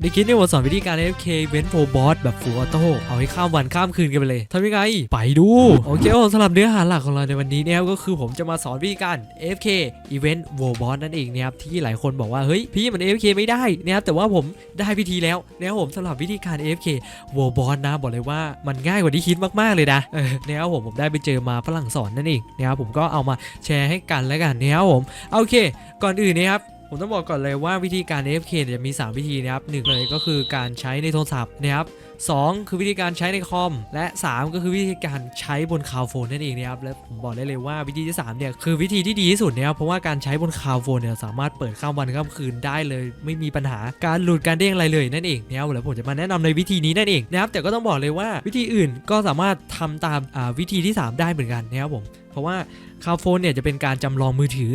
ในคลิปนี้ผมสอนวิธีการ AFK เว้นโฟบอสแบบฟูออโต้เอาให้ข้ามวันข้ามคืนกันไปเลยทำยังไง ไปดู โอเคผมสำหรับเนื้อหาหลักของเราในวันนี้เนี่ยก็คือผมจะมาสอนวิธีการ AFK Event w o r b o s นั่นเองนะครับที่หลายคนบอกว่าเฮ้ยพี่มัน AFK ไม่ได้นะครับแต่ว่าผมได้วิธีแล้วนะครับผมสำหรับวิธีการ AFK w o r b o s นะบอกเลยว่ามันง่ายกว่าที่คิดมากๆเลยนะเนะครับผมผมได้ไปเจอมาฝรั่งสอนนั่นเองนะครับผมก็เอามาแชร์ให้กันแล้วกันนะครับผมโอเค ก่อนอื่นนะครับ ผมต้องบอกก่อนเลยว่าวิธีการ AFK เนี่ยจะมี 3 วิธีนะครับหนึ่งเลยก็คือการใช้ในโทรศัพท์นะครับสองคือวิธีการใช้ในคอม และ 3 ก็คือวิธีการใช้บนคาวโฟนนั่นเองนะครับและผมบอกได้เลยว่าวิธีที่3เนี่ยคือวิธีที่ดีที่สุดนะครับเพราะว่าการใช้บนคาวโฟนเนี่ยสามารถเปิดข้ามวันข้ามคืนได้เลย ไม่มีปัญหาการหลุดการเด้งอะไรเลยนั่นเองนะครับแล้วผมจะมาแนะนำในวิธีนี้นั่นเองนะครับแต่ก็ต้องบอกเลยว่าวิธีอื่นก็สามารถทำตามาวิธีที่ 3 ได้เหมือนกันนะครับผมเพราะว่าคาวโฟนเนี่ยจะเป็นการจำลองมือถือ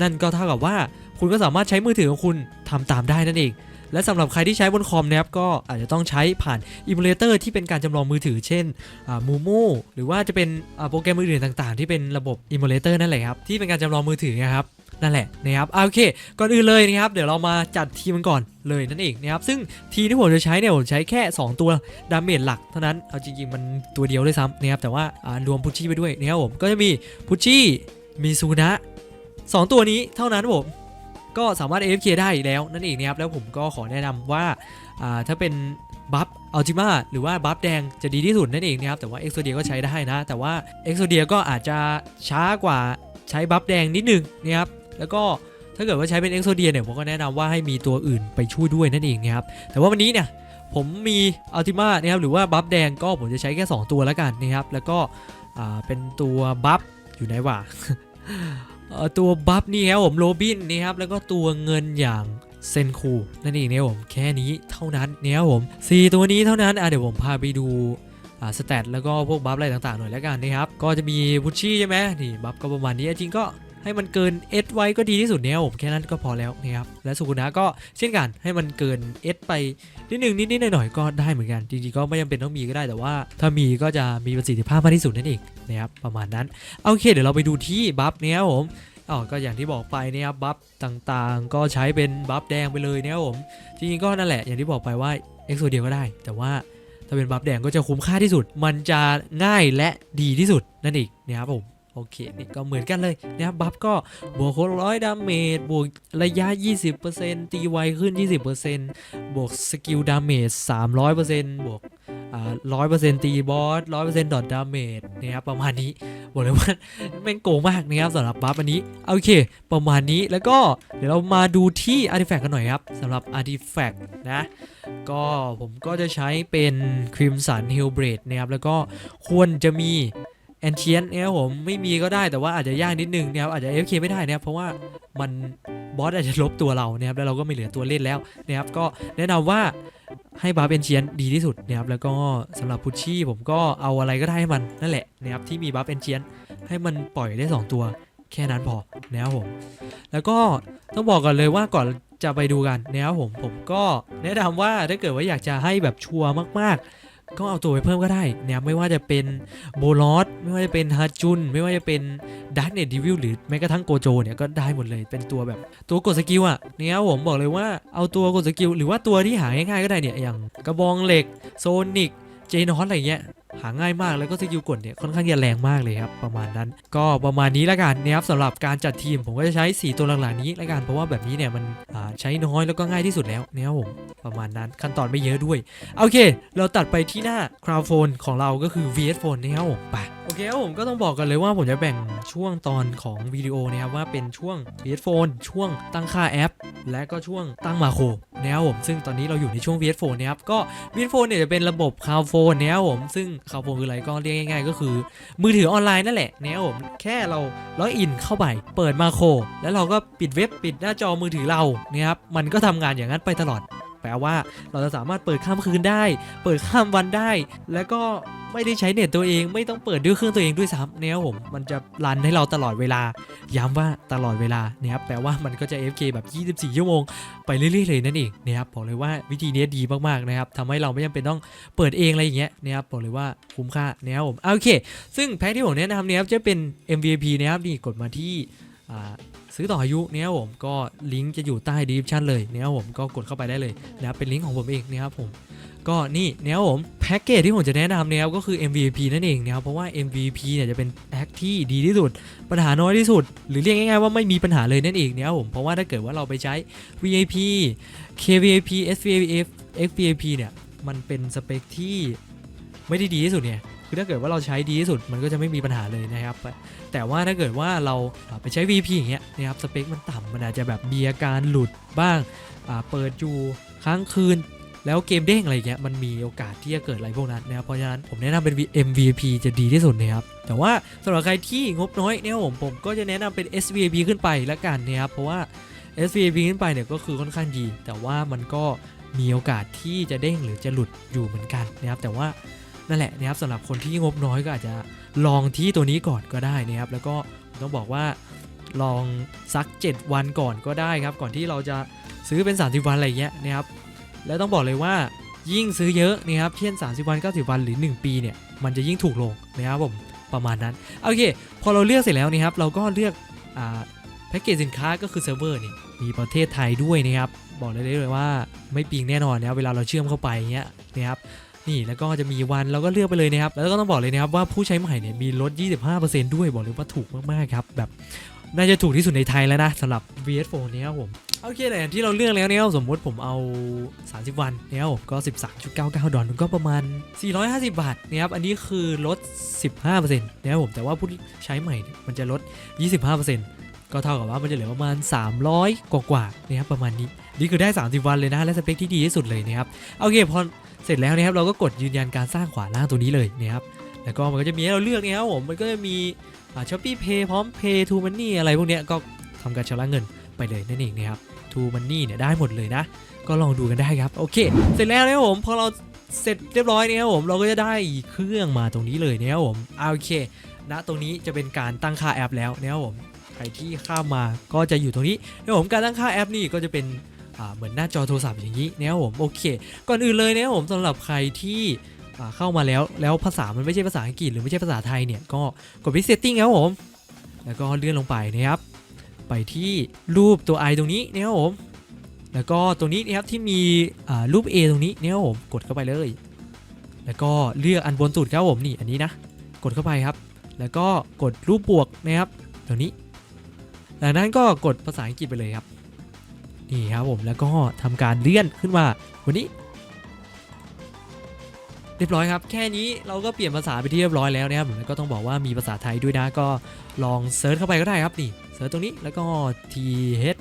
นั่นก็เท่ากับว่า คุณก็สามารถใช้มือถือของคุณทำตามได้นั่นเอง และสำหรับใครที่ใช้บนคอมนะครับก็อาจจะต้องใช้ผ่านอิมูเลเตอร์ที่เป็นการจำลองมือถือ เช่นมูโมหรือว่าจะเป็นโปรแกรมอื่นๆต่าง ๆ ที่เป็นระบบอิมูเลเตอร์นั่นแหละครับที่เป็นการจำลองมือถือนะครับนั่นแหละนะครับโอเค ก่อนอื่นเลยนะครับ เดี๋ยวเรามาจัดทีมกันก่อนเลยนั่นเองนะครับ ซึ่งทีที่ผมจะใช้เนี่ยผมใช้แค่ 2 ตัวดาเมจหลักเท่านั้น เอาจริงๆ มันตัวเดียวด้วยซ้ำนะครับ แต่ว่ารวมพุชชี่ไปด้วยนะครับผม ก็จะมีพุชชี่ มีซูนะสองตัวนี้เท่านั้นผม ก็สามารถ AFK ได้แล้วนั่นเองนะครับแล้วผมก็ขอแนะนำว่าอ่าถ้าเป็นบัฟอัลติมาหรือว่าบัฟแดงจะดีที่สุดนั่นเองนะครับแต่ว่าเอ็กโซเดียก็ใช้ได้นะ แต่ว่าเอ็กโซเดียก็อาจจะช้ากว่าใช้บัฟแดงนิดนึงนะครับแล้วก็ถ้าเกิดว่าใช้เป็นเอ็กโซเดียเนี่ยผมก็แนะนำว่าให้มีตัวอื่นไปช่วยด้วยนั่นเองนะครับแต่ว่าวันนี้เนี่ยผมมีอัลติมานะครับหรือว่าบัฟแดงก็ผมจะใช้แค่ 2 ตัวแล้วกันนะครับแล้วก็เป็นตัวบัฟอยู่ไหนวะ ตัวบัฟนี่ครับผมโรบินนี่ครับแล้วก็ตัวเงินอย่างเซนคูนั่นเองเนี่ยผมแค่นี้เท่านั้นเนี่ยครับผมสี่ตัวนี้เท่านั้นอะเดี๋ยวผมพาไปดูสเตตแล้วก็พวกบัฟอะไรต่างๆหน่อยแล้วกันนะครับ ก็จะมีบุชชี่ใช่ไหมนี่บัฟก็ประมาณนี้จริงก็ ให้มันเกินเอสไว้ก็ดีที่สุดเนี่ยผมแค่นั้นก็พอแล้วนะครับและสุกุนะก็เช่นกันให้มันเกินเอสไปนิดนึงนิดๆหน่อยๆก็ได้เหมือนกันจริงๆก็ไม่จำเป็นต้องมีก็ได้แต่ว่า ถ้ามีก็จะมีประสิทธิภาพมากที่สุดนั่นเองนะครับประมาณนั้นโอเค เดี๋ยวเราไปดูที่บัฟเนี่ยผมอ๋อก็อย่างที่บอกไปเนี่ยครับบัฟต่างๆ ก็ใช้เป็นบัฟแดงไปเลยเนี่ยผมจริงๆก็นั่นแหละอย่างที่บอกไปว่าเอ็กโซเดียก็ได้ แต่ว่าถ้าเป็นบัฟแดงก็จะคุ้มค่าที่สุด มันจะง่ายและดีที่สุดนั่นเองนะครับผม โอเคนี่ก็เหมือนกันเลยนะครับบัฟก็บวกคนร้อยดาเมจบวกระยะ 20%ตีไวขึ้น 20%บวกสกิลดาเมจ300%บวกอ่า100%ตีบอส100%ดอทดาเมจนะครับประมาณนี้บอกเลยว่าแม่งโกงมากนะครับสำหรับบัฟอันนี้โอเค ประมาณนี้แล้วก็เดี๋ยวเรามาดูที่อาร์ติแฟกต์กันหน่อยครับสำหรับอาร์ติแฟกต์นะก็ผมก็จะใช้เป็นครีมสันฮิลเบรดนะครับแล้วก็ควรจะมี แอนเชียนนะครับผมไม่มีก็ได้แต่ว่าอาจจะยากนิดนึงนะครับอาจจะ FK ไม่ได้นะครับเพราะว่ามันบอสอาจจะลบตัวเรานะครับแล้วเราก็ไม่เหลือตัวเล่นแล้วนะครับก็แนะนำว่าให้บาร์เอนเชียนดีที่สุดนะครับแล้วก็สำหรับพุชชี่ผมก็เอาอะไรก็ได้ให้มันนั่นแหละนะครับที่มีบัฟเอนเชียนให้มันปล่อยได้ 2 ตัวแค่นั้นพอนะครับผมแล้วก็ต้องบอกก่อนเลยว่าก่อนจะไปดูกันนะครับผมผมก็แนะนำว่าถ้าเกิดว่าอยากจะให้แบบชัวร์มากๆ ก็เอาตัวไปเพิ่มก็ได้นะไม่ว่าจะเป็นโบลอสไม่ว่าจะเป็นฮาจุน ไม่ว่าจะเป็นดักเนตดิวิลหรือแม้กระทั่งโกโจเนี่ยก็ได้หมดเลยเป็นตัวแบบตัวกดสกิลอะเนี่ยผมบอกเลยว่าเอาตัวกดสกิลหรือว่าตัวที่หาง่ายๆก็ได้เนี่ยอย่างกระบองเหล็กโซนิกเจนอสอะไรเงี้ย หาง่ายมากแล้วก็สกิลกดเนี่ยค่อนข้างจะแรงมากเลยครับประมาณนั้น ก็ประมาณนี้ละกันนะครับสำหรับการจัดทีมผมก็จะใช้ 4 ตัวหลังๆนี้ละกันเพราะว่าแบบนี้เนี่ยมันใช้น้อยแล้วก็ง่ายที่สุดแล้วนะครับผมประมาณนั้นขั้นตอนไม่เยอะด้วย โอเค เราตัดไปที่หน้า Crowd Phone ของเราก็คือ VS Phone นะครับผมไปโอเคครับผมก็ต้องบอกกันเลยว่าผมจะแบ่งช่วงตอนของวิดีโอนะครับว่าเป็นช่วง VS Phone ช่วงตั้งค่าแอป และก็ช่วงตั้งมาโคร นะครับผมซึ่งตอนนี้เราอยู่ในช่วง VS4 นะครับก็วิดโฟนเนี่ยจะเป็นระบบคาวโฟนนะครับผมซึ่งคาวโฟนคืออะไรก็เรียกง่ายๆ ก็คือ มือถือออนไลน์นั่นแหละนะครับผมแค่เราล็อกอินเข้าไปเปิดมาโครแล้วเราก็ปิดเว็บปิดหน้าจอมือถือเรานะครับมันก็ทำงานอย่างนั้นไปตลอด แปลว่าเราจะสามารถเปิดข้ามคืนได้ เปิดข้ามวันได้ แล้วก็ไม่ได้ใช้เน็ตตัวเอง ไม่ต้องเปิดด้วยเครื่องตัวเองด้วยซ้ำนะครับผมมันจะรันให้เราตลอดเวลา ย้ำว่าตลอดเวลานะครับแปลว่ามันก็จะ FK แบบ 24 ชั่วโมง ไปเรื่อยๆเลยนั่นเองนะครับบอกเลยว่าวิธีนี้ดีมากๆนะครับทำให้เราไม่จำเป็นต้องเปิดเองอะไรอย่างเงี้ยนะครับบอกเลยว่าคุ้มค่านะครับผมโอเค ซึ่งแพ็คที่ผมแนะนำเนี่ยครับจะเป็น MVP นะครับนี่กดมาที่ ซื้อต่ออายุเนี่ยผมก็ลิงก์จะอยู่ใต้ดีสคริปชันเลยเนี่ยผมก็กดเข้าไปได้เลยนะครับเป็นลิงก์ของผมเองนะครับผมก็นี่เนี่ยผมแพ็กเกจที่ผมจะแนะนำเนี่ยก็คือ MVP นั่นเองนะครับเพราะว่า MVP เนี่ยจะเป็นแพ็กที่ดีที่สุด ปัญหาน้อยที่สุด หรือเรียกง่ายๆว่าไม่มีปัญหาเลยนั่นเองเนี่ยผมเพราะว่าถ้าเกิดว่าเราไปใช้ VIP KVIP SVIP XVIP เนี่ยมันเป็นสเปคที่ไม่ได้ดีที่สุดเนี่ย คือถ้าเกิดว่าเราใช้ดีที่สุดมันก็จะไม่มีปัญหาเลยนะครับ แต่ว่าถ้าเกิดว่าเราไปใช้ VP อย่างเงี้ยนะครับสเปคมันต่ำมันอาจจะแบบมีอาการหลุดบ้างเปิดอยู่ค้างคืน แล้วเกมเด้งอะไรเงี้ยมันมีโอกาสที่จะเกิดอะไรพวกนั้นนะครับเพราะฉะนั้นผมแนะนำเป็น MVP จะดีที่สุดนะครับแต่ว่าสำหรับใครที่งบน้อยเนี่ยผมผมก็จะแนะนำเป็น SVP ขึ้นไปละกันนะครับเพราะว่า SVP ขึ้นไปเนี่ยก็คือค่อนข้างดี แต่ว่ามันก็มีโอกาสที่จะเด้งหรือจะหลุดอยู่เหมือนกันนะครับแต่ว่า นั่นแหละนะครับสำหรับคนที่งบน้อยก็อาจจะลองที่ตัวนี้ก่อนก็ได้นะครับ แล้วก็ต้องบอกว่าลองสัก 7 วันก่อนก็ได้ครับ ก่อนที่เราจะซื้อเป็น 30 วันอะไรเงี้ยนะครับ แล้วต้องบอกเลยว่ายิ่งซื้อเยอะนะครับเช่น 30 วัน 90 วันหรือ 1 ปีเนี่ย มันจะยิ่งถูกลงนะครับผมประมาณนั้นโอเค พอเราเลือกเสร็จแล้วนะครับเราก็เลือกอแพ็กเกจสินค้าก็คือเซิร์ฟเวอร์นี่มีประเทศไทยด้วยนะครับ บอกเลยเลยว่าไม่ปิงแน่นอนนะครับเวลาเราเชื่อมเข้าไปเงี้ยนะครับ นี่แล้วก็จะมีวันเราก็เลือกไปเลยนะครับแล้วก็ต้องบอกเลยนะครับว่าผู้ใช้ใหม่เนี่ยมีลด 25%ด้วยบอกเลยว่าถูกมากๆครับแบบน่าจะถูกที่สุดในไทยแล้วนะสำหรับ VS p h o เนี้ยครับผมโอเคแต่อย่างที่เราเลือกแล้วเนี่ยสมมติผมเอา 30 วันเนี่ยผมก็ 13.99 ดอลลาร์ก็ประมาณ 450 บาทนะครับอันนี้คือลด 15%นะครับผมแต่ว่าผู้ใช้ใหม่เนี่ยมันจะลด 25%ก็เท่ากับว่ามันจะเหลือประมาณ 300 กว่ากว่านะครับประมาณนี้ นี่คือได้ 30 วันเลยนะ และสเปคที่ดีที่สุดเลยนะครับโอเคพอ เสร็จแล้วนะครับเราก็กดยืนยันการสร้างขวาล่างตัวนี้เลยนะครับแล้วก็มันก็จะมีให้เราเลือกนะครับผมมันก็จะมีช้อปปี้เพย์พร้อมเพย์ทูมันนี่อะไรพวกเนี้ยก็ทำการชำระเงินไปเลยนั่นเองนะครับทูมันนี่เนี่ยได้หมดเลยนะ ก็ลองดูกันได้ครับโอเค เสร็จแล้วนะครับผมพอเราเสร็จเรียบร้อยเนี่ยครับผมเราก็จะได้เครื่องมาตรงนี้เลยนะครับผมโอเคณตรงนี้จะเป็นการตั้งค่าแอปแล้วนะครับผมใครที่เข้ามาก็จะอยู่ตรงนี้เดี๋ยวผมการตั้งค่าแอปนี่ก็จะเป็น เหมือนหน้าจอโทรศัพท์อย่างนี้นะครับผมโอเค ก่อนอื่นเลยนะครับผมสำหรับใครที่เข้ามาแล้วแล้วภาษามันไม่ใช่ภาษาอังกฤษหรือไม่ใช่ภาษาไทยเนี่ย ก็กดไป setting ครับผม แล้วก็เลื่อนลงไปนะครับ ไปที่รูปตัว i ตรงนี้นะครับผม แล้วก็ตรงนี้นะครับที่มีรูป A ตรงนี้นะครับผมกดเข้าไปเลย แล้วก็เลือกอันบนสุดครับผมนี่อันนี้นะ กดเข้าไปครับ แล้วก็กดรูปบวกนะครับตรงนี้ จากนั้นก็กดภาษาอังกฤษไปเลยครับ นี่ครับผมแล้วก็ทำการเลื่อนขึ้นมาวันนี้ เรียบร้อยครับ แค่นี้เราก็เปลี่ยนภาษาไปที่เรียบร้อยแล้วนะครับแล้วก็ต้องบอกว่ามีภาษาไทยด้วยนะก็ลองเซิร์ชเข้าไปก็ได้ครับนี่เซิร์ชตรงนี้แล้วก็ T H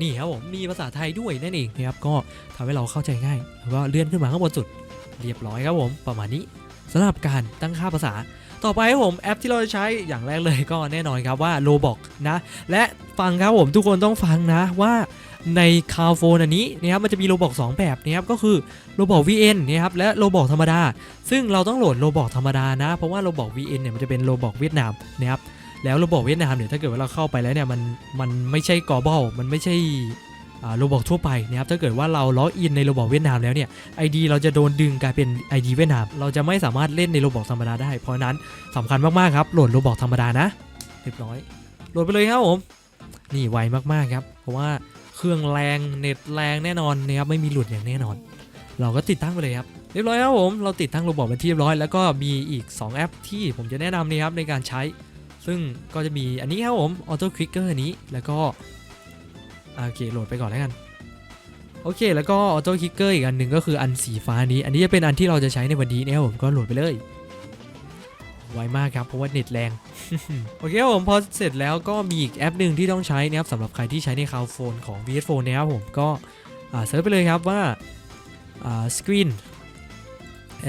นี่ครับผมมีภาษาไทยด้วยนั่นเองนะครับก็ทำให้เราเข้าใจง่ายแล้วก็เลื่อนขึ้นมาข้างบนสุด เรียบร้อยครับผมประมาณนี้สำหรับการตั้งค่าภาษา ต่อไปผมแอปที่เราจะใช้อย่างแรกเลยก็แน่นอนครับว่า Roblox นะ และฟังครับผมทุกคนต้องฟังนะว่า ในคาวโฟนอันนี้นะครับมันจะมี Roblox 2แบบนะครับก็คือ Roblox VN นะครับและ Roblox ธรรมดา ซึ่งเราต้องโหลด Roblox ธรรมดานะ เพราะว่า Roblox VN เนี่ยมันจะเป็น Roblox เวียดนามนะครับแล้ว Roblox เวียดนามเนี่ยถ้าเกิดว่าเราเข้าไปแล้วเนี่ยมันมันไม่ใช่ global มันไม่ใช่อ่า Roblox ทั่วไปนะครับถ้าเกิดว่าเราล็อกอินใน Roblox เวียดนามแล้วเนี่ย ID เราจะโดนดึงกลายเป็น ID เวียดนาม เราจะไม่สามารถเล่นในโรบอกธรรมดาได้ เพราะนั้นสำคัญมากๆครับโหลดโรบอกธรรมดานะเรียบร้อยโหลดไปเลยครับผมนี่ไวมากๆครับเพราะว่า เครื่องแรงเน็ตแรงแน่นอนนะครับไม่มีหลุดอย่างแน่นอน เราก็ติดตั้งไปเลยครับเรียบร้อยครับผมเราติดตั้งโรบอกเป็นที่เรียบร้อยแล้วก็มีอีก 2 แอปที่ผมจะแนะนำนี่ครับในการใช้ ซึ่งก็จะมีอันนี้ครับผม Auto Clicker อันนี้แล้วก็โอเคโหลดไปก่อนแล้วกันโอเค แล้วก็ออโต้คิกเกอร์อีกอันหนึ่งก็คืออันสีฟ้านี้ อันนี้จะเป็นอันที่เราจะใช้ในวันนี้นะครับผมก็โหลดไปเลย ไวมากครับ เพราะว่าเน็ตแรง โอเคครับผมพอเสร็จแล้วก็มีอีกแอปหนึ่งที่ต้องใช้นะครับสำหรับใครที่ใช้ในคาวโฟนของ VS Phone นะครับผมก็เซิร์ชไปเลยครับว่า screen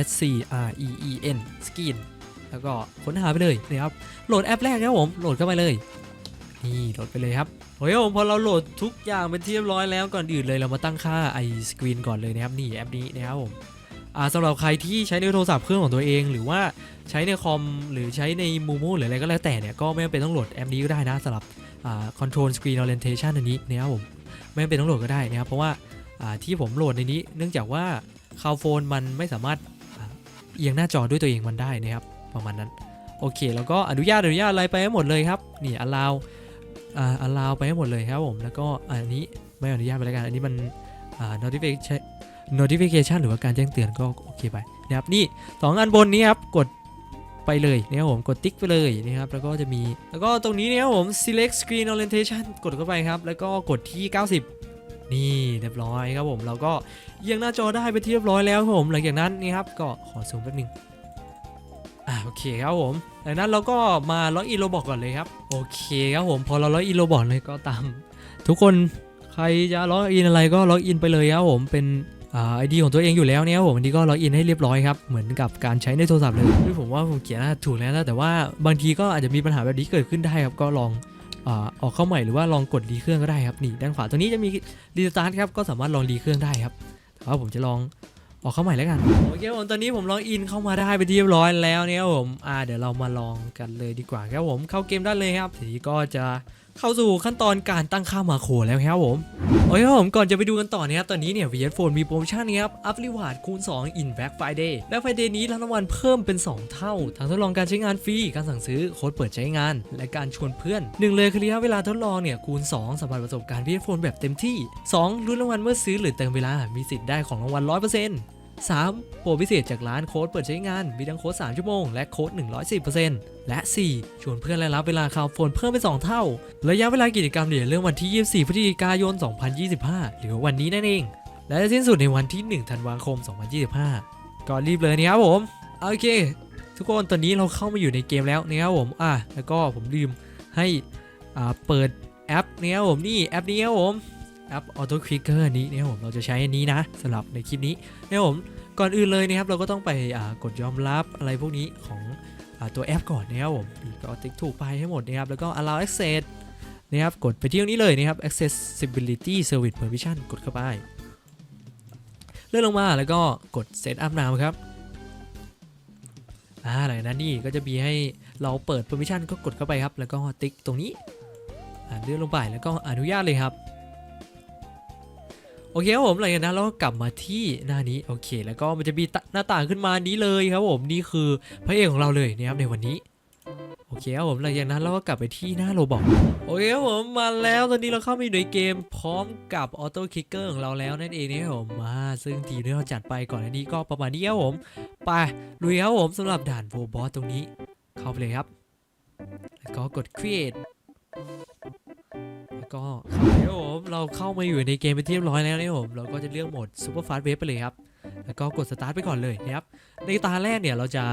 S C R E E N screen แล้วก็ค้นหาไปเลยนะครับโหลดแอปแรกนะครับผมโหลดเข้าไปเลยนี่โหลดไปเลยครับโอเคผมพอเราโหลดทุกอย่างเป็นที่เรียบร้อยแล้วก่อนอื่นเลยเรามาตั้งค่าไอสกรีนก่อนเลยนะครับนี่แอปนี้นะครับผมสำหรับใครที่ใช้ในโทรศัพท์เครื่องของตัวเอง หรือว่า ใช้ในคอมหรือใช้ในมูมูหรืออะไรก็แล้วแต่เนี่ย ก็ไม่จำเป็นต้องโหลดแอปนี้ก็ได้นะสำหรับอ่า control screen orientation อันนี้นะครับผมไม่จำเป็นต้องโหลดก็ได้นะครับ เพราะว่าที่ผมโหลดในนี้ เนื่องจากว่าคาวโฟนมันไม่สามารถเอียงหน้าจอด้วยตัวเองมันได้นะครับ ประมาณนั้นโอเค แล้วก็อนุญาตอนุญาตอะไรไปให้หมดเลยครับนี่ allow อ่า allow ไปให้หมดเลยครับผมแล้วก็อันนี้ไม่อนุญาตไปแล้วกันอันนี้มัน notification notification หรือว่าการแจ้งเตือนก็โอเคไปนะครับนี่สองอันบนนี้ครับกด ไปเลยนะครับผมกดติ๊กไปเลยนะครับแล้วก็จะมี แล้วก็ตรงนี้เนี่ยครับผม select screen orientation กดเข้าไปครับ แล้วก็กดที่ 90นี่เรียบร้อยครับผมเราก็เอียงหน้าจอได้ไปที่เรียบร้อยแล้วครับผมหลังจากนั้นนี่ครับก็ขอซูมแป๊บนึงอ่าโอเคครับผมจากนั้นเราก็มาล็อกอินโรบอกก่อนเลยครับโอเคครับผมพอเราล็อกอินโรบอกเลยก็ตาม ทุกคนใครจะล็อกอินอะไรก็ล็อกอินไปเลยครับผมเป็น ไอดีของตัวเองอยู่แล้วเนี่ยผมอันนี้ก็ล็อกอินให้เรียบร้อยครับ เหมือนกับการใช้ในโทรศัพท์เลยคือผมว่าผมเขียนน่าถูกแล้วแต่ว่าบางทีก็อาจจะมีปัญหาแบบนี้เกิดขึ้นได้ครับก็ลองออกเข้าใหม่หรือว่าลองกดรีเครื่องก็ได้ครับนี่ด้านขวาตรงนี้จะมีรีสตาร์ทครับก็สามารถลองรีเครื่องได้ครับแต่ว่าผมจะลองออกเข้าใหม่แล้วกันโอเคผมตอนนี้ผมลอกอินเข้ามาได้ไปเรียบร้อยแล้วเนี่ยผมอ่าเดี๋ยวเรามาลองกันเลยดีกว่าครับผมเข้าเกมได้เลยครับทีนี้ก็จะเข้าสู่ขั้นตอนการตั้งค่ามาโครแล้วครับผม โอเคครับผมก่อนจะไปดูกันต่อนะครับตอนนี้เนี่ย VS Phone มีโปรโมชั่นนะครับอัพรีวาร์ดคูณ 2 in Black Friday Black Friday นี้รับรางวัลเพิ่มเป็น 2 เท่า ทั้งทดลองการใช้งานฟรี การสั่งซื้อโค้ดเปิดใช้งาน และการชวนเพื่อนหนึ่งเลยคือระยะเวลาทดลองเนี่ยคูณ 2สัมผัสประสบการณ์ VS Phone แบบเต็มที่ 2 รุ่นรางวัลเมื่อซื้อหรือเติมเวลา มีสิทธิ์ได้ของรางวัล 100% 3. โปรพิเศษจากร้านโค้ดเปิดใช้งาน มีทั้งโค้ด 3 ชั่วโมง และโค้ด 110%และ 4. ชวนเพื่อนและรับเวลาข่าวโฟนเพิ่มเป็น2เท่า ระยะเวลากิจกรรมเนี่ยเริ่มวันที่ 24 พฤศจิกายน 2025 หรือวันนี้นั่นเอง และจะสิ้นสุดในวันที่ 1 ธันวาคม 2025 ก็รีบเลยนะครับผม โอเค ทุกคนตอนนี้เราเข้ามาอยู่ในเกมแล้วนะครับผม อะ แล้วก็ผมลืมให้อ่าเปิดแอปนะครับผม นี่แอปนี้ครับผม แอป Auto Clicker นี้นะครับผมเราจะใช้อันนี้นะสำหรับในคลิปนี้นะครับผมก่อนอื่นเลยนะครับเราก็ต้องไปกดยอมรับอะไรพวกนี้ของอตัวแอปก่อนนะครับผมก็ติ๊กถูกไปให้หมดนะครับแล้วก็ allow access นะครับกดไปที่ตรงนี้เลยนะครับ accessibility service permission กดเข้าไป เลื่อนลงมาแล้วก็กด set up now ครับอ่าหลังจากนั้นนี่ก็จะมีให้เราเปิด permission ก็กดเข้าไปครับ แล้วก็ติ๊กตรงนี้เลื่อนลงไปแล้วก็อนุญาตเลยครับ โอเคครับผมหลังจากนั้นเราก็กลับมาที่หน้านี้โอเค แล้วก็มันจะมีหน้าต่างขึ้นมานี้เลยครับผมนี่คือพระเอกของเราเลยนะครับในวันนี้โอเคครับผมหลังจากนั้นเราก็กลับไปที่หน้าโรบอกโอเคครับผมมาแล้วตอนนี้เราเข้ามาอยู่ในเกมพร้อมกับออโต้คิกเกอร์ของเราแล้วนั่นเองนะครับผมมาซึ่งทีมที่เราจัดไปก่อนอันนี้ก็ประมาณนี้ครับผมไปลุยครับผมสำหรับด่านโวบอสตรงนี้ เข้าไปเลยครับ แล้วก็กด create แล้วก็ครับผมเราเข้ามาอยู่ในเกมเป็นที่เรียบร้อยแล้วนะครับผมเราก็จะเลือกโหมด Super Fast Wave ไปเลยครับแล้วก็กด Start ไปก่อนเลยนะครับในตาแรกเนี่ยเราจะ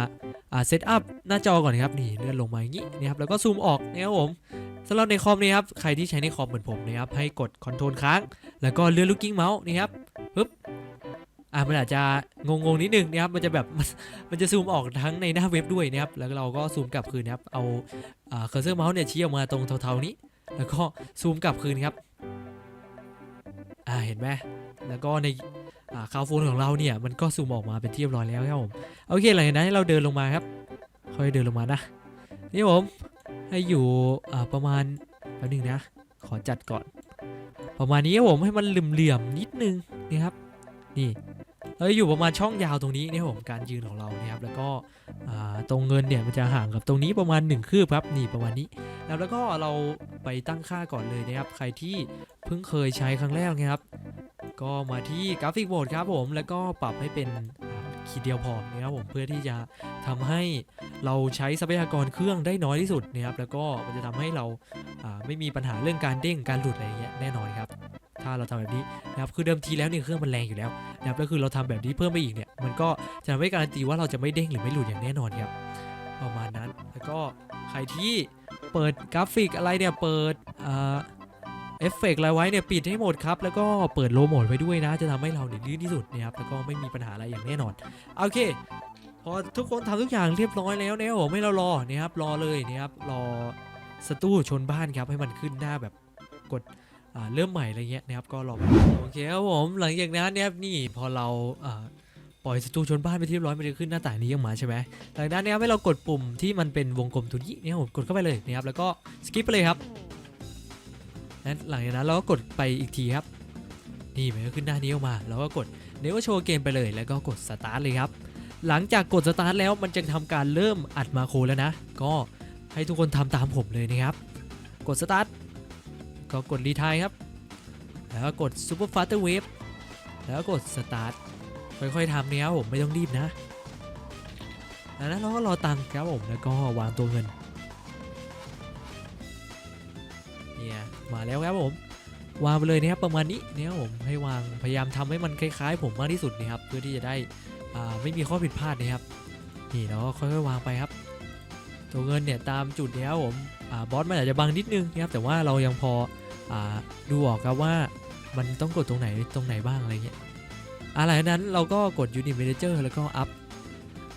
อ่าเซตอัพหน้าจอก่อนนะครับนี่เลื่อนลงมาอย่างนี้นะครับแล้วก็ซูมออกนะครับผมสำหรับในคอมเนี่ยครับใครที่ใช้ในคอมเหมือนผมนะครับให้กด Ctrl ค้าง แล้วก็เลื่อนลูกกิ้งเมาส์นี่ครับปึ๊บ อ่ามันอาจจะงงๆนิดนึงนะครับมันจะแบบมันจะซูมออกทั้งในหน้าเว็บด้วยนะครับแล้วเราก็ซูมกลับคืนนะครับเอาเคอร์เซอร์เมาส์เนี่ยชี้ออกมาตรงเทาๆนี้ แล้วก็ซูมกลับคืนครับอ่าเห็นไหมแล้วก็ในอ่าคาวโฟนของเราเนี่ยมันก็ซูมออกมาเป็นที่เรียบร้อยแล้วครับผมโอเคหลังจากนั้นเราเดินลงมาครับค่อยเดินลงมานะนี่ผมให้อยู่ประมาณแป๊บนึงนะ ขอจัดก่อน ประมาณนี้ครับผมให้มันเหลื่อมๆนิดนึงนี่ครับ นี่ เราอยู่ประมาณช่องยาวตรงนี้นี่ครับผมการยืนของเรานี่ยครับแล้วก็ตรงเงินเนี่ยมันจะห่างกับตรงนี้ประมาณ 1 คืบครับนี่ประมาณนี้นะครับแล้วก็เราไปตั้งค่าก่อนเลยนะครับใครที่เพิ่งเคยใช้ครั้งแรกนะครับ ก็มาที่กราฟิกโหมดครับผมแล้วก็ปรับให้เป็นขีดเดียวพอนะครับผมเพื่อที่จะทำให้เราใช้ทรัพยากรเครื่องได้น้อยที่สุดนะครับแล้วก็มันจะทำให้เราอ่าไม่มีปัญหาเรื่องการเด้งการหลุดอะไรอย่างเงี้ยแน่นอนครับ ถ้าเราทำแบบนี้นะครับคือเดิมทีแล้วเนี่ยเครื่องมันแรงอยู่แล้วนะครับแล้วคือเราทำแบบนี้เพิ่มไปอีกเนี่ยมันก็จะทำให้การันตีว่าเราจะไม่เด้งหรือไม่หลุดอย่างแน่นอนครับประมาณนั้นแล้วก็ใครที่เปิดกราฟิกอะไรเนี่ยเปิดเอฟเฟกอะไรไว้เนี่ยปิดให้หมดครับ แล้วก็เปิดโลโหมดไว้ด้วยนะ จะทำให้เราเนี่ยลื่นที่สุดนะครับแล้วก็ไม่มีปัญหาอะไรอย่างแน่นอนโอเคพอทุกคนทำทุกอย่างเรียบร้อยแล้วเนี่ยผมให้เรารอนะครับรอเลยนะครับรอสตู้ชนบ้านครับให้มันขึ้นหน้าแบบกด เริ่มใหม่อะไรเงี้ยนะครับก็รองโอเคครับผมหลังจากนั้นเนี่ยนี่พอเราปล่อยสตูชนบ้านไปที่ร้อยมันจะขึ้นหน้าต่างนี้ออกมาใช่ไหมหลังจากนั้นนะครับให้เรากดปุ่มที่มันเป็นวงกลมตัวนี้เนี่ยผมกดเข้าไปเลยนะครับแล้วก็สกิปไปเลยครับและหลังจากนั้นเราก็กดไปอีกทีครับนี่มันก็ขึ้นหน้านี้ออกมาเราก็กดเนวโชว์เกมไปเลยแล้วก็กดสตาร์ทเลยครับหลังจากกดสตาร์ทแล้วมันจะทำการเริ่มอัดมาโคแล้วนะ ก็ให้ทุกคนทำตามผมเลยนะครับ กดสตาร์ท ก็กดรีทายครับ แล้วก็กด Super Faster Wave แล้วก็กด Start ค่อยๆทำเนี่ยครับผมไม่ต้องรีบนะแล้วนั้นเราก็รอตังค์ครับผมแล้วก็วางตัวเงินเนี่ยมาแล้วครับผมวางไปเลยนะครับประมาณนี้เนี่ยผมให้วางพยายามทำให้มันคล้ายๆ ผมมากที่สุดนะครับเพื่อที่จะได้ไม่มีข้อผิดพลาดนะครับนี่เราก็ค่อยๆวางไปครับ ตัวเงินเนี่ยตามจุดนี้ครับผมอบอสมันอาจจะบังนิดนึงนะครับแต่ว่าเรายังพออดูออกครับว่ามันต้องกดตรงไหนตรงไหนบ้างอะไรเงี้ยอะไรนั้นเราก็กด Unit Manager แล้วก็อัพ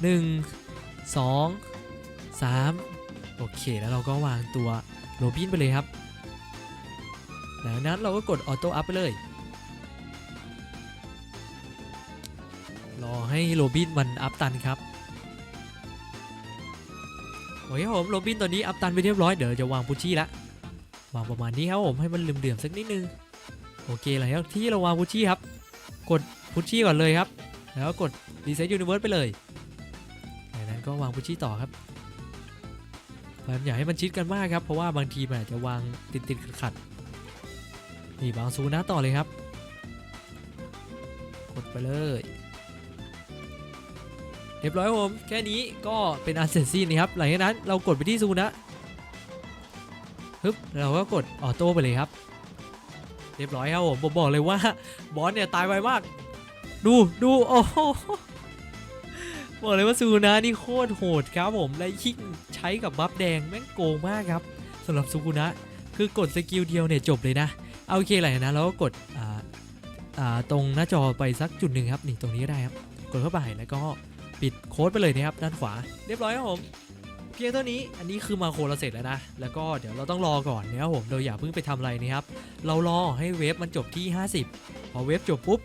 1 2 3 โอเค แล้วเราก็วางตัวโรบินไปเลยครับหลังจากนั้นเราก็กดออโต้อัพไปเลย รอให้โรบินมันอัพตันครับ โอเคครับผมโรบินตอนนี้อัพตันไปเรียบร้อยเดี๋ยวจะวางพุชชี่ละวางประมาณนี้ครับผมให้มันเหลื่อมๆสักนิดนึงโอเคหลังจากที่เราวางพุชชี่ครับ กดพุชชี่ก่อนเลยครับ แล้วก็กดรีเซ็ตยูนิเวิร์สไปเลยจากนั้นก็วางพุชชี่ต่อครับพยายามอย่าให้มันชิดกันมากครับ เพราะว่าบางทีมันอาจจะวางติดติดๆขัดๆนี่วางซูนะต่อเลยครับ กดไปเลย เรียบร้อยครับผมแค่นี้ก็เป็นอันเสร็จสิ้นนะครับหลังจากนั้นเรากดไปที่ซูนะปึ๊บเราก็กดออโต้ไปเลยครับ เรียบร้อยครับผมผมบอกเลยว่าบอสเนี่ยตายไวมาก ดูดูโอ้โหบอกเลยว่าซูนะนี่โคตรโหดครับผมและยิ่งใช้กับบัฟแดงแม่งโกงมากครับสำหรับซูนะคือกดสกิลเดียวเนี่ยจบเลยนะเอาโอเคหลังจากนั้นเราก็กดอ่าอ่าตรงหน้าจอไปสักจุดหนึ่งครับนี่ตรงนี้ก็ได้ครับกดเข้าไปแล้วก็ ปิดโค้ดไปเลยนะครับด้านขวา เรียบร้อยครับผมเพียงเท่านี้อันนี้คือมาโครเราเสร็จแล้วนะ แล้วก็เดี๋ยวเราต้องรอก่อนนะครับผมเราอย่าเพิ่งไปทำอะไรนะครับ เรารอให้เวฟมันจบที่ 50 พอเวฟจบปุ๊บ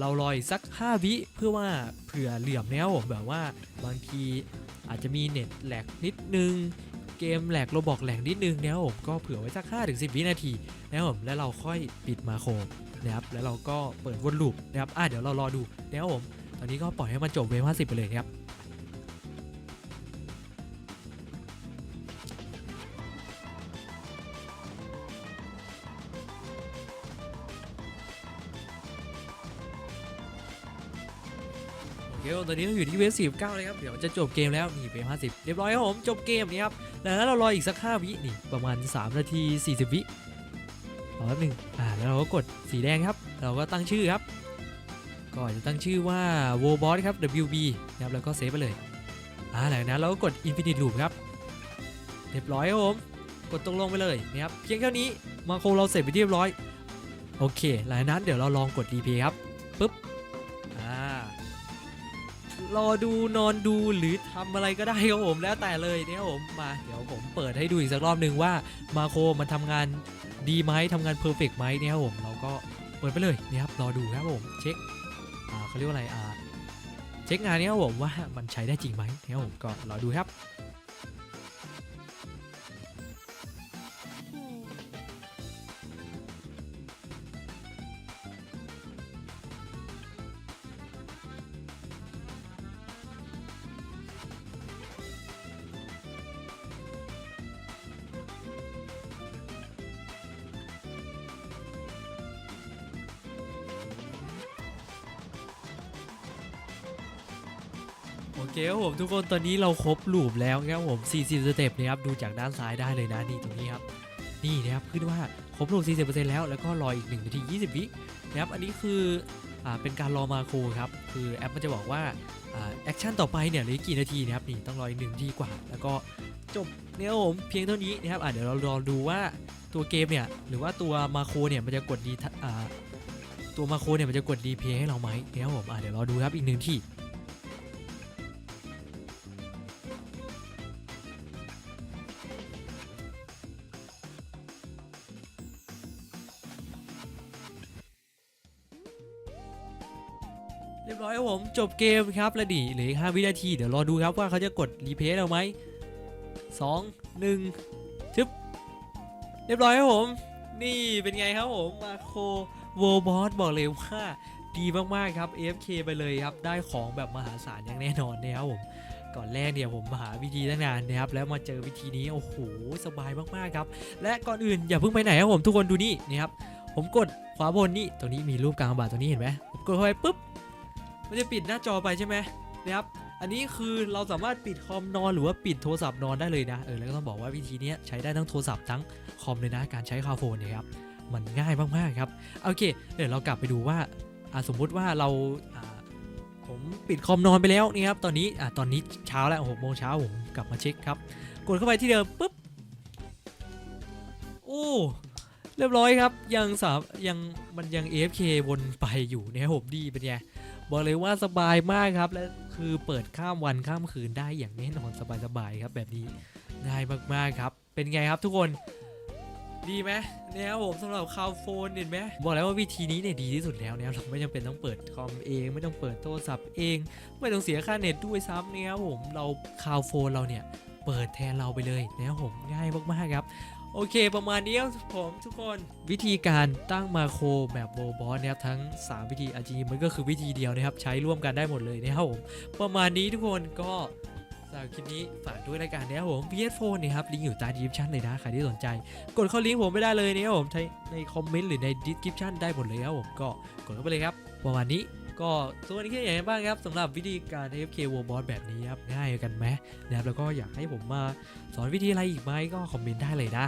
เรารออีกสัก 5 วิเพื่อว่าเผื่อเหลื่อมนะครับผมแบบว่าบางทีอาจจะมีเน็ตแหลกนิดนึงเกมแหลกโรบอกแหลกนิดนึงนะครับผมก็เผื่อไว้สัก 5-10 วินาทีนะครับผมแล้วเราค่อยปิดมาโครนะครับแล้วเราก็เปิดวนลูปนะครับอะเดี๋ยวเรารอดูนะครับผม อนนี้ก็ปล่อยให้มันจบเวฟ50 ไปเลยครับ โอเคตอนนี้เราอยู่ที่เวฟ49เลยครับ เดี๋ยวจะจบเกมแล้วนี่เวฟ50 เรียบร้อยครับผม จบเกมนี้ครับ แล้วเรารออีกสัก 5 วิ นี่ ประมาณ 3 นาที 40 วิรอแป๊บหนึงอ่า แล้วเราก็กดสีแดงครับ เราก็ตั้งชื่อครับ ก็จะตั้งชื่อว่า w o b o s ครับ WB นะครับแล้วก็เซฟไปเลยอ่าหลังจากนั้นเราก็กด Infinite Loop ครับเรียบร้อยครับผมกดตรงลงไปเลยนะครับเพียงแค่นี้มาโครเราเสร็จไปเรียบร้อย โอเค หลังจากนั้นเดี๋ยวเราลองกด replay ครับปึ๊บอ่ารอดูนอนดูหรือทำอะไรก็ได้ครับผมแล้วแต่เลยนะครับผมมาเดี๋ยวผมเปิดให้ดูอีกสักรอบหนึ่งว่ามาโครมันทำงานดีไหมทำงานเพอร์เฟกไหมเนี่ยครับผมเราก็เปิดไปเลยนะครับรอดูครับผมเช็ค เขาเรียกว่าอะไรอ่าเช็คงานเนี้ครับผมว่ามันใช้ได้จริงไหมนะครับผมก็รอดูครับ อเคครับผมทุกคนตอนนี้เราครบลูปแล้วครับผม 40 สเต็ปนะครับดูจากด้านซ้ายได้เลยนะนี่ตรงนี้ครับนี่นะครับขึ้นว่าครบลูป 40%แล้วแล้วก็รออีก1นาที 20 วินะครับอันนี้คืออ่าเป็นการรอมาโครครับคือแอปมันจะบอกว่าแอคชั่นต่อไปเนี่ยเหลือกี่นาทีนะครับนี่ต้องรออีกหนึ่งนาทีกว่า แล้วก็จบเนี่ยครับผมเพียงเท่านี้นะครับอะเดี๋ยวเรารอดูว่าตัวเกมเนี่ยหรือว่าตัวมาโครเนี่ยมันจะกดดีอ่าตัวมาโครเนี่ยมันจะกดดีเพย์ให้เราไหมนะครับผมอะเดี๋ยวรอดูครับอีกหนึ่งที จบเกมครับและดิเหลืออีก5วินาที เดี๋ยวรอดูครับว่าเขาจะกดรีเพย์เราไหมสองหนึ่งชึบเรียบร้อยครับผม นี่เป็นไงครับผมมาโคโวบอสบอกเลยว่าดีมาก ๆ ครับ AFK ไปเลยครับ ได้ของแบบมหาศาลอย่างแน่นอนนะครับผม ก่อนแรกเนี่ยผมหาวิธีตั้งนานนะครับ แล้วมาเจอวิธีนี้ โอ้โห สบายมาก ๆ ครับ และก่อนอื่นอย่าเพิ่งไปไหนครับผมทุกคนดูนี่นี่ครับ ผมกดขวาบนนี่ตรงนี้มีรูปกลางบาทตรงนี้เห็นไหมผมกดเข้าไปปุ๊บ มันจะปิดหน้าจอไปใช่ไหมนะครับอันนี้คือเราสามารถปิดคอมนอนหรือว่าปิดโทรศัพท์นอนได้เลยนะเออแล้วก็ต้องบอกว่าวิธีนี้ใช้ได้ทั้งโทรศัพท์ทั้งคอมเลยนะการใช้คาโฟนเนี่ยครับมันง่ายมากๆครับโอเคเดี๋ยวเรากลับไปดูว่าสมมุติว่าเราผมปิดคอมนอนไปแล้วนี่ครับตอนนี้อตอนนี้เช้าแล้วหกโมงเช้าผมกลับมาเช็คครับกดเข้าไปที่เดิมปุ๊บโอ้เรียบร้อยครับยังสามยังมันยัง AFK วนไปอยู่นะครับผมดีเป็นไง บอกเลยว่าสบายมากครับ และคือเปิดข้ามวันข้ามคืนได้อย่างแน่นอนสบายๆครับ แบบนี้ง่ายมากๆครับ เป็นไงครับทุกคนดีไหมเนี่ยครับผมสำหรับคาวโฟนเห็นไหมบอกแล้วว่าวิธีนี้เนี่ยดีที่สุดแล้วเนี่ยเราไม่จำเป็นต้องเปิดคอมเอง ไม่ต้องเปิดโทรศัพท์เอง ไม่ต้องเสียค่าเน็ตด้วยซ้ำเนี่ยครับผมเราคาวโฟนเราเนี่ยเปิดแทนเราไปเลยนะครับผมง่ายมากๆครับ โอเค ประมาณนี้ครับผมทุกคนวิธีการตั้งมาโครแบบโบบอสนะครับทั้ง 3 วิธีอาจริงๆมันก็คือวิธีเดียวนะครับ ใช้ร่วมกันได้หมดเลยนะครับผมประมาณนี้ทุกคนก็สำหรับคลิปนี้ฝากด้วยรายการนะครับผม PS Phone เนี่ยครับลิงก์อยู่ใต้ดีสคริปชั่นเลยนะใครที่สนใจ กดเข้าลิงก์ผมไม่ได้เลยนะครับผมใช้ในคอมเมนต์หรือในดีสคริปชั่นได้หมดเลยครับผมก็กดเข้าไปเลยครับประมาณนี้ ก็ตัวนนี้แค่อย่างไรบ้างครับสำหรับวิธีการ AFK w o b o s แบบนี้ครับง่ายกันไหมนะครับแล้วก็อยากให้ผมมาสอนวิธีอะไรอีกไหมก็คอมเมนต์ได้เลยนะ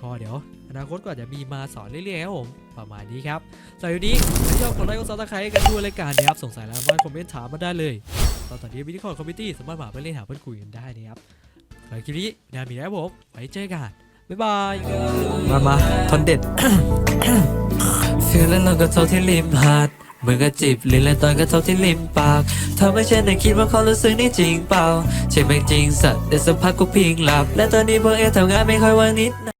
ก็เดี๋ยวอนาคตก็อาจจะมีมาสอนเรื่อยๆครับผมประมาณนี้ครับสำหรับวันนี้ถ้าชอบกดไลค์กดซับสไครต์กันด้วยรายการนะครับสงสัยแล้วมาคอมเมนต์ถามมาได้เลยตอนตอนนี้วิดีโอคอมมิตี้สามารถมาไปเล่นหาเพื่อนคุยกันได้นะครับสำหรับคลิปนี้นามีนะครับผมไว้เจอกันบ๊ายบายมามาทนเด็ด ฟีลแล้วเราก็เท่าที่ริมหาดมือก็จิบลิ้นและตอนก็เท่าที่ริมปากทำให้ฉันได้คิดว่าเขารู้สึกนี่จริงเปล่าใช่ไหมจริงสัตว์แต่สักพักกูพิงหลับ และตอนนี้พวกเอทำงานไม่ค่อยว่างนิดนะ